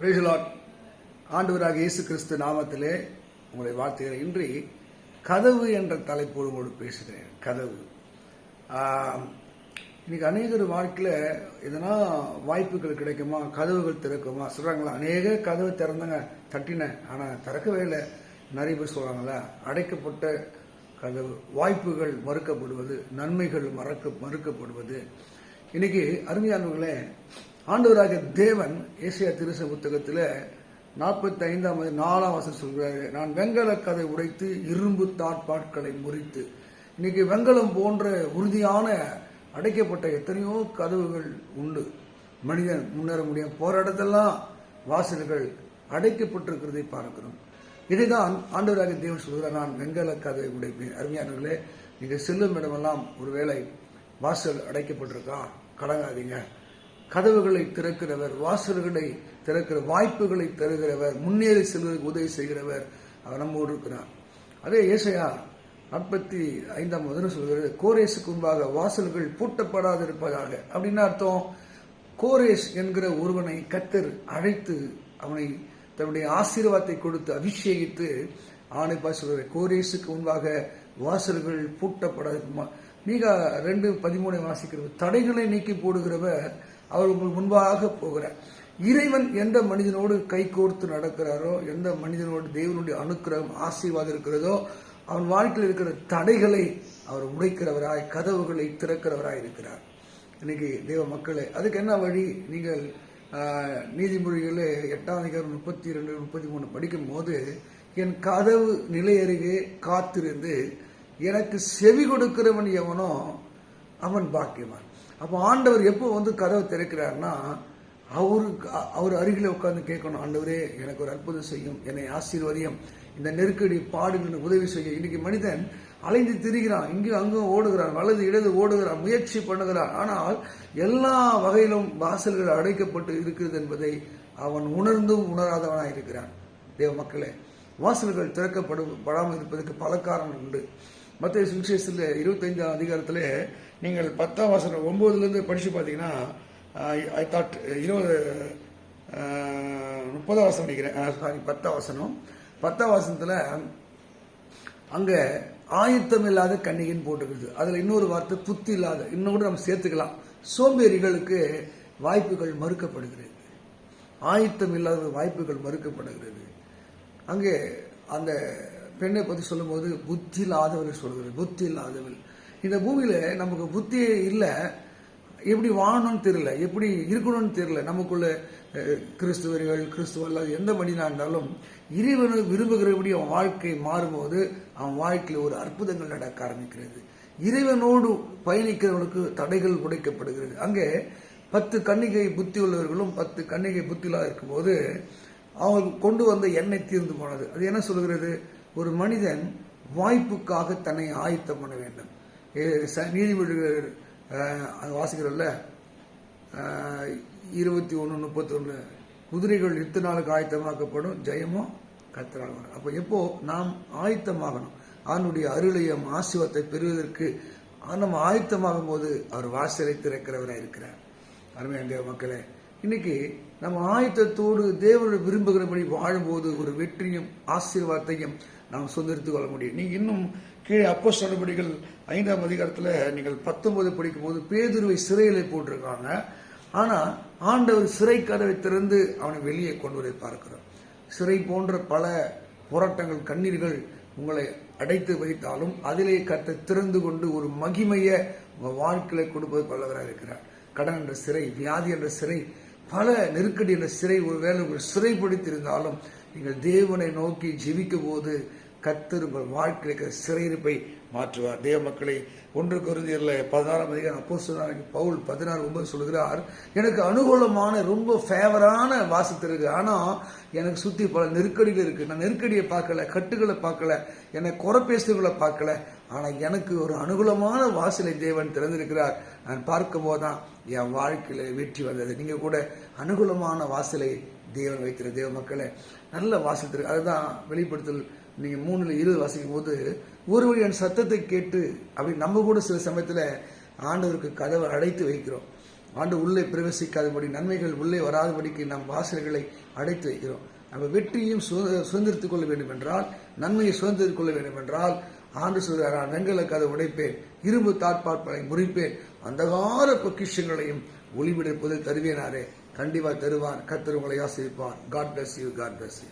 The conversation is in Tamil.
பிரேசலாட் ஆண்டவராக இயேசு கிறிஸ்து நாமத்திலே உங்களை வாழ்த்துகிறேன் இன்றி கதவு என்ற தலைப்போடு உங்களோடு பேசுகிறேன். கதவு. இன்னைக்கு அநேகர் வாழ்க்கையில் எதனா வாய்ப்புகள் கிடைக்குமா? கதவுகள் திறக்குமா? சொல்கிறாங்களா அநேக கதவு திறந்தாங்க தட்டினேன் ஆனால் திறக்கவே இல்லை. நிறைய பேர் சொல்கிறாங்களா அடைக்கப்பட்ட கதவு வாய்ப்புகள் மறுக்கப்படுவது நன்மைகள் மறக்க மறுக்கப்படுவது. இன்னைக்கு அருமையானவர்களே ஆண்டவராக தேவன் ஏசியா திருச புத்தகத்தில் நாற்பத்தி ஐந்தாம் நாலாம் வசம் சொல்கிறாரு நான் வெங்கல கதை உடைத்து இரும்பு தாட்பாட்களை முறித்து. இன்னைக்கு வெங்கலம் போன்ற உறுதியான அடைக்கப்பட்ட எத்தனையோ கதவுகள் உண்டு. மனிதன் முன்னேற முடியும் போற இடத்தெல்லாம் வாசல்கள் அடைக்கப்பட்டிருக்கிறதை பார்க்கிறோம். இதைதான் ஆண்டவராக தேவன் சொல்கிறார் நான் வெங்கல கதை உடைப்பேன். அருமையானவர்களே நீங்கள் செல்லும் இடமெல்லாம் ஒருவேளை வாசல் அடைக்கப்பட்டிருக்கா? கடங்காதீங்க கதவுகளை திறக்கிறவர் வாசல்களை திறக்கிற வாய்ப்புகளை தருகிறவர் முன்னேறி செல்வதற்கு உதவி செய்கிறவர் அவர் நம்மோடு இருக்கிறார். அதே ஏசையா நாற்பத்தி ஐந்தாம் முதல் சொல்கிறது கோரேசுக்கு முன்பாக வாசல்கள் பூட்டப்படாதிருப்பதாக. அப்படின்னு அர்த்தம் கோரேஸ் என்கிற ஒருவனை கத்தர் அழைத்து அவனை தன்னுடைய ஆசீர்வாதத்தை கொடுத்து அபிஷேகித்து ஆணை சொல்கிறார் கோரேசுக்கு முன்பாக வாசல்கள் பூட்டப்படாது. மீகா ரெண்டு பதிமூணை வாசிக்கிறவர் தடைகளை நீக்கி போடுகிறவர் அவர் உங்களுக்கு முன்பாக போகிறார். இறைவன் எந்த மனிதனோடு கை கோர்த்து நடக்கிறாரோ எந்த மனிதனோடு தேவனுடைய அனுக்கிரகம் ஆசீர்வாதம் இருக்கிறதோ அவன் வாழ்க்கையில் இருக்கிற தடைகளை அவர் உடைக்கிறவராய் கதவுகளை திறக்கிறவராய் இருக்கிறார். இன்னைக்கு தேவ மக்களே அதுக்கு என்ன வழி? நீங்கள் நீதிமொழிகளில் எட்டாம் அதிகாரம் முப்பத்தி ரெண்டு முப்பத்தி மூணு படிக்கும் போது என் கதவு நிலை அருகே காத்திருந்து எனக்கு செவி கொடுக்கிறவன் எவனோ அவன் பாக்கியவான். அப்போ ஆண்டவர் எப்போ வந்து கதவை திறக்கிறார்னா அவருக்கு அவர் அருகில் உட்காந்து கேட்கணும் ஆண்டவரே எனக்கு ஒரு அற்புதம் செய்யும். என்னை ஆசீர்வதியும். இந்த நெருக்கடி பாடுகள் உதவி செய்யும். இன்னைக்கு மனிதன் அலைந்து திரிகிறான் இங்கும் அங்கும் ஓடுகிறான் வலது இடது ஓடுகிறான் முயற்சி பண்ணுகிறான். ஆனால் எல்லா வகையிலும் வாசல்கள் அடைக்கப்பட்டு இருக்கிறது என்பதை அவன் உணர்ந்தும் உணராதவனாக இருக்கிறான். தேவ மக்களே வாசல்கள் திறக்கப்படும் படாமல் இருப்பதற்கு பல காரணங்கள் உண்டு. மத்திய சுவிசேஷத்தில் இருபத்தைந்தாம் அதிகாரத்தில் நீங்கள் பத்தாம் வசனம் ஒன்பதுலேருந்து படித்து பார்த்தீங்கன்னா ஐ தாட் இருபது முப்பதாம் வசனம் நினைக்கிறேன் சாரி பத்தாம் வசனம். பத்தாம் வசனத்தில் அங்கே ஆயத்தம் இல்லாத கண்ணிகின்னு போட்டுக்கிறது அதில் இன்னொரு வார்த்தை புத்தி இல்லாத. இன்னும் கூட நம்ம சேர்த்துக்கலாம். சோம்பேறிகளுக்கு வாய்ப்புகள் மறுக்கப்படுகிறது. ஆயுத்தம் இல்லாத வாய்ப்புகள் மறுக்கப்படுகிறது. அங்கே அந்த பெண்ணை பற்றி சொல்லும்போது புத்தி இல்லாதவர்கள் சொல்கிறது புத்தி இல்லாதவள் இந்த பூமியில் நமக்கு புத்தியே இல்லை. எப்படி வாழணும்னு தெரியல. எப்படி இருக்கணும்னு தெரியல. நமக்குள்ள கிறிஸ்துவர்கள் கிறிஸ்துவ அல்லாத எந்த மனிதனாக இருந்தாலும் இறைவனை விரும்புகிறபடி அவன் வாழ்க்கை மாறும்போது அவன் வாழ்க்கையில் ஒரு அற்புதங்கள் நடக்க ஆரம்பிக்கிறது. இறைவனோடு பயணிக்கிறவனுக்கு தடைகள் உடைக்கப்படுகிறது. அங்கே பத்து கன்னிகை புத்தி உள்ளவர்களும் பத்து கன்னிகை புத்தி இருக்கும்போது அவங்க கொண்டு வந்த எண்ணெய் தீர்ந்து போனது. அது என்ன சொல்கிறது? ஒரு மனிதன் வாய்ப்புக்காக தன்னை ஆயத்தம் பண்ண வேண்டும். நீதிமொழிகள் அஹ், அது வாசிக்கிறோம்ல? இருபத்தி ஒன்று முப்பத்தொன்று குதிரைகள் எத்தனை நாளுக்கு ஆயத்தமாக்கப்படும் ஜெயமோ கத்தரால் வரும். அப்போ எப்போ நாம் ஆயத்தமாகணும்? அவனுடைய அருளையும் ஆசிவத்தை பெறுவதற்கு நம்ம ஆயத்தமாகும் போது அவர் வாசலை திறக்கிறவராக இருக்கிறார். அருமையான மக்களே இன்னைக்கு நம்ம ஆயத்தத்தோடு தேவனுடைய விரும்புகிறபடி வாழும்போது ஒரு வெற்றியும் ஆசீர்வாதத்தையும் நாம் சுதந்திரித்துக் கொள்ள முடியும். நீங்க இன்னும் கீழே அப்போ சொன்னபடிகள் ஐந்தாம் அதிகாரத்தில் நீங்கள் பத்தொன்பது படிக்கும் போது பேதுருவை சிறையில் போட்டிருக்காங்க. ஆனா ஆண்டவர் சிறை கதவை திறந்து அவனை வெளியே கொண்டு வரை பார்க்கிறோம் சிறை போன்ற பல போராட்டங்கள் கண்ணீர்கள் உங்களை அடைத்து வைத்தாலும் அதிலே கத்தை திறந்து கொண்டு ஒரு மகிமையை உங்கள் வாழ்க்கையில கொடுப்பது பல்லவராக இருக்கிறார். கடன் என்ற சிறை வியாதி என்ற சிறை பல நெருக்கடியில் சிறை ஒருவேளை உங்கள் சிறைப்படுத்தியிருந்தாலும் நீங்கள் தேவனை நோக்கி ஜெபிக்கும் போது கத்தர் உங்கள் வாழ்க்கையில் இருக்கிற சிறையிருப்பை மாற்றுவார். தேவ மக்களை ஒன்று குருந்தியில் பதினாறாம் அதிகாரம் அப்போ பவுல் பதினாறு ஒன்பது சொல்கிறார் எனக்கு அனுகூலமான ரொம்ப ஃபேவரான வாசத்து இருக்கு. ஆனால் எனக்கு சுற்றி பல நெருக்கடிகள் இருக்கு. நான் நெருக்கடியை பார்க்கல கட்டுகளை பார்க்கல என்னை குறை பேசுகளை பார்க்கல. ஆனால் எனக்கு ஒரு அனுகூலமான வாசலை தேவன் திறந்திருக்கிறார். நான் பார்க்கும் போதுதான் என் வாழ்க்கையில் வெற்றி வந்தது. நீங்கள் கூட அனுகூலமான வாசலை தேவன் வைக்கிற தேவ மக்களை நல்ல வாசித்திரு அதுதான் வெளிப்படுத்தல். நீங்கள் மூணுல இருபது வாசிக்கும் போது ஒருவர் என் சத்தத்தை கேட்டு அப்படி நம்ம கூட சில சமயத்தில் ஆண்டவருக்கு கதவை அடைத்து வைக்கிறோம். ஆண்டு உள்ளே பிரவேசிக்காதபடி நன்மைகள் உள்ளே வராதபடிக்கு நம் வாசல்களை அடைத்து வைக்கிறோம். நம்ம வெற்றியும் சுத- கொள்ள வேண்டும் என்றால் நன்மையை சுதந்திரித்துக் கொள்ள வேண்டும் என்றால் ஆண்டு சொல்கிறார் நான் வெங்கல கதை உடைப்பேன் இரும்பு தாட்பாட்பனை முறிப்பேன் அந்தகார பொக்கிஷங்களையும் ஒளிவிடுப்பதில் தருவேனாரே கண்டிப்பா தருவார். கத்தர் உங்களை ஆசிரிப்பான் god bless you god bless you